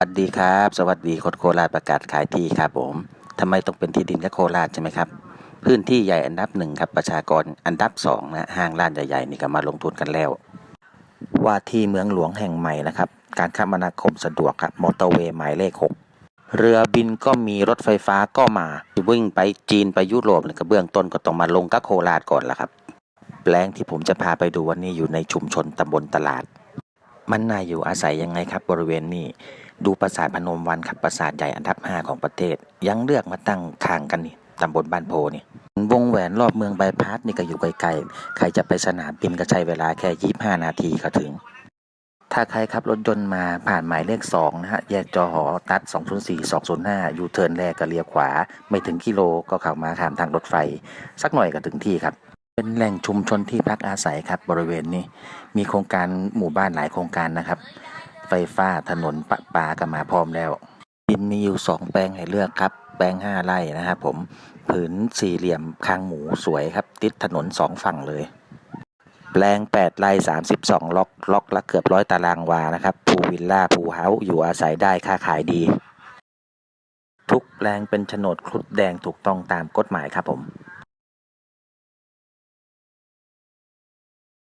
สวัสดีครับ สวัสดีคนโคราชประกาศขายที่ครับผมทำไมต้องเป็นที่ดินกับโคราชใช่ไหมครับ พื้นที่ใหญ่อันดับหนึ่งครับประชากรอันดับสองนะห้างร้านใหญ่ๆนี่ก็มาลงทุนกันแล้ว ว่าที่เมืองหลวงแห่งใหม่นะครับ การคมนาคมสะดวกครับมอเตอร์เวย์หมายเลขหกเรือบินก็มีรถไฟฟ้าก็มาวิ่งไปจีนไปยุโรปเนี่ยก็เบื้องต้นก็ต้องมาลงกับโคราชก่อนละครับ แปลงที่ผมจะพาไปดูวันนี้อยู่ในชุมชนตำบลตลาด มันน่าอยู่อาศัยยังไงครับบริเวณนี้ ดูปราสาทพนมวันครับปราสาทใหญ่อันดับ5ของประเทศ ยังเลือกมาตั้งข้างกันนี่ตำบลบ้านโพนี่วงแหวนรอบเมืองบายพาสนี่ก็อยู่ไกลๆ ใครจะไปสนามบินก็ใช้เวลาแค่ 25 นาทีก็ถึง ถ้าใครขับรถยนต์มาผ่านหมายเลข 2 นะฮะ แยกจอหอตัด 204 205 ยูเทิร์นแรกก็เลี้ยวขวา ไม่ถึงกิโลก็เข้ามาข้ามทางรถไฟ สักหน่อยก็ถึงที่ครับ เป็นแหล่งชุมชนที่พักอาศัยครับบริเวณนี้ มีโครงการหมู่บ้านหลายโครงการนะครับ ไฟฟ้าถนนปะปาก็มาพร้อมแล้วดินมีอยู่สองแปลงให้เลือกครับ แปลงห้าไร่นะครับผมผืนสี่เหลี่ยมคางหมูสวยครับ ติดถนนสองฝั่งเลย แปลงแปดไร่สามสิบสองล็อกล็อกละเกือบร้อยตารางวานะครับภูวิลล่าภูเฮาส์อยู่อาศัยได้ค่าขายดี ทุกแปลงเป็นโฉนดครุฑแดงถูกต้องตามกฎหมายครับผม